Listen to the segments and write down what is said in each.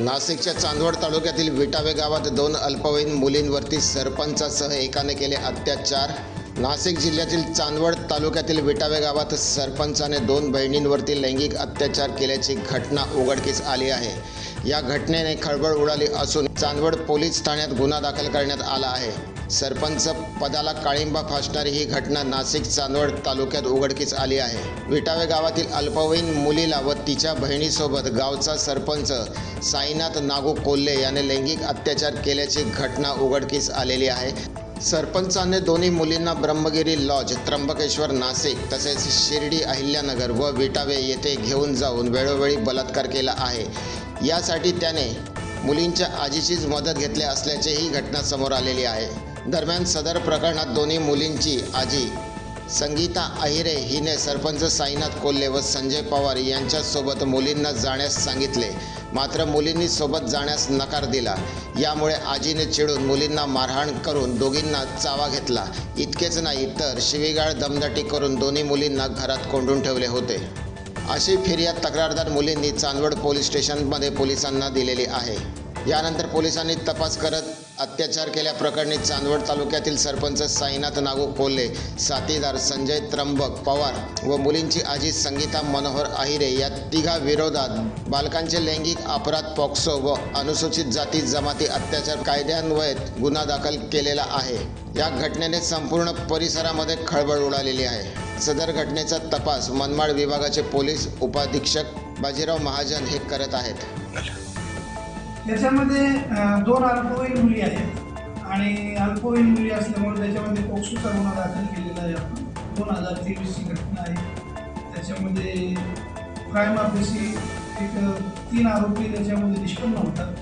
नाशिकच्या चांदवड तालुक्यातील विटावे गावात दोन अल्पवयीन मुलींवरती सरपंचासह एकाने केले अत्याचार. नाशिक जिल्ह्यातील चांदवड तालुक्यातील विटावे गावात सरपंचाने दोन बहिणींवरती लैंगिक अत्याचार केल्याची घटना उघडकीस आली आहे. या घटनेने खळबळ उडाली असून चांदवड पोलीस ठाण्यात गुन्हा दाखल करण्यात आला आहे. सरपंच पदाला काळिंबा फासणारी ही घटना नाशिक चांदवड तालुक्यात उघडकीस आली आहे. विटावे गावातील अल्पवयीन मुलीला व तिच्या बहिणीसोबत गावचा सरपंच साईनाथ नागू कोल्हे याने लैंगिक अत्याचार केल्याची घटना उघडकीस आलेली आहे. सरपंचाने दोन्ही मुलींना ब्रह्मगिरी लॉज त्र्यंबकेश्वर नाशिक तसेच शिर्डी अहिल्यानगर व विटावे येथे घेऊन जाऊन वेळोवेळी बलात्कार केला आहे. यासाठी त्याने मुलींच्या आजीचीच मदत घेतली असल्याचीही घटना समोर आलेली आहे. दरम्यान सदर प्रकरणात दोन्ही मुलींची आजी संगीता अहिरे हिने सरपंच साईनाथ कोल्हे व संजय पवार यांच्यासोबत मुलींना जाण्यास सांगितले. मात्र मुलींनी सोबत जाण्यास नकार दिला. यामुळे आजीने चिडून मुलींना मारहाण करून दोघींना चावा घेतला. इतकेच नाही तर शिवीगाळ दमदाटी करून दोन्ही मुलींना घरात कोंडून ठेवले होते. अशी फिर्याद तक्रारदार मुलींनी चांदवड पोलीस स्टेशनमध्ये पोलिसांना दिलेली आहे. यानंतर पोलिसांनी तपास करत अत्याचार केल्याप्रकरणी चांदवड तालुक्यातील सरपंच साईनाथ नागू कोल्हे साथीदार संजय त्र्यंबक पवार व मुलींची आजी संगीता मनोहर आहिरे या तिघा विरोधात बालकांचे लैंगिक अपराध पॉक्सो व अनुसूचित जाती जमाती अत्याचार कायद्यान्वये गुन्हा दाखल केलेला आहे. या घटनेने संपूर्ण परिसरामध्ये खळबळ उडालेली आहे. सदर घटनेचा तपास मनमाड विभागाचे पोलीस उपाधीक्षक बाजीराव महाजन हे करत आहेत. त्याच्यामध्ये दोन अल्पवयीन मुली आहेत. आणि अल्पवयीन मुली असल्यामुळे त्याच्यामध्ये पोक्सोचा गुन्हा दाखल केलेला आहे आपण. दोन हजार तेवीसची घटना आहे. त्याच्यामध्ये क्राईम ऑफिसी एक तीन आरोपी त्याच्यामध्ये निष्पन्न होतात.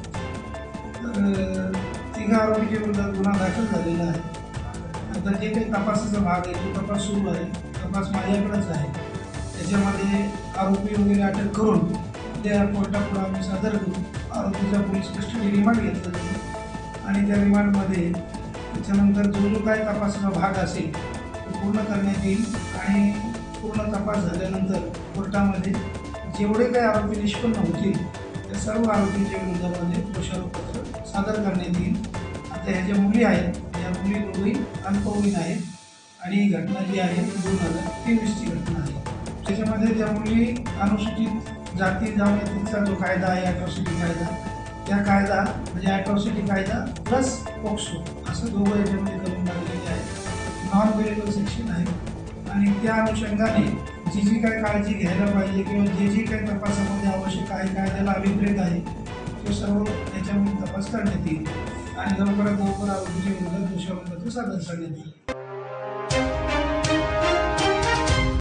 तर तिघा आरोपीच्या विरोधात गुन्हा दाखल झालेला आहे. आता जे काही तपासाचा भाग आहे तो तपास सुरू आहे. तपास माझ्याकडेच आहे. त्याच्यामध्ये आरोपी वगैरे अटक करून त्या कोर्टापुढे आम्ही सादर करू. आरोपीचा पोलीस कस्टडी रिमांड घेतलं आणि त्या रिमांडमध्ये त्याच्यानंतर जो जो काय तपासाचा भाग असेल तो पूर्ण करण्यात येईल आणि पूर्ण तपास झाल्यानंतर कोर्टामध्ये जेवढे काही आरोपी निष्पन्न होतील त्या सर्व आरोपींच्या विरोधामध्ये दोषारोपपत्र सादर करण्यात येईल. आता ह्या ज्या मुली आहेत या मुली दोघी अल्पवयीन आहेत आणि ही घटना जी आहे ती दोन हजार तेवीसची घटना आहे. त्याच्यामध्ये ज्या मुली अनुसूचित जाती जमातीचा जो कायदा आहे ॲट्रॉसिटी कायदा. त्या कायदा म्हणजे ॲट्रॉसिटी कायदा प्लस पोक्सो असं दोघं याच्यामध्ये करून लागलेले आहे नॉन वेलेबल सेक्शन आहे. आणि त्या अनुषंगाने जी जी काय काळजी घ्यायला पाहिजे किंवा जे जे काही तपासामध्ये आवश्यक आहे कायद्याला अभिप्रेत आहे ते सर्व याच्यामध्ये तपास करण्यात येईल. आणि लवकरात लवकर आरोपीच्या विरोधात दोषारोपपत्र सादर करण्यात येईल.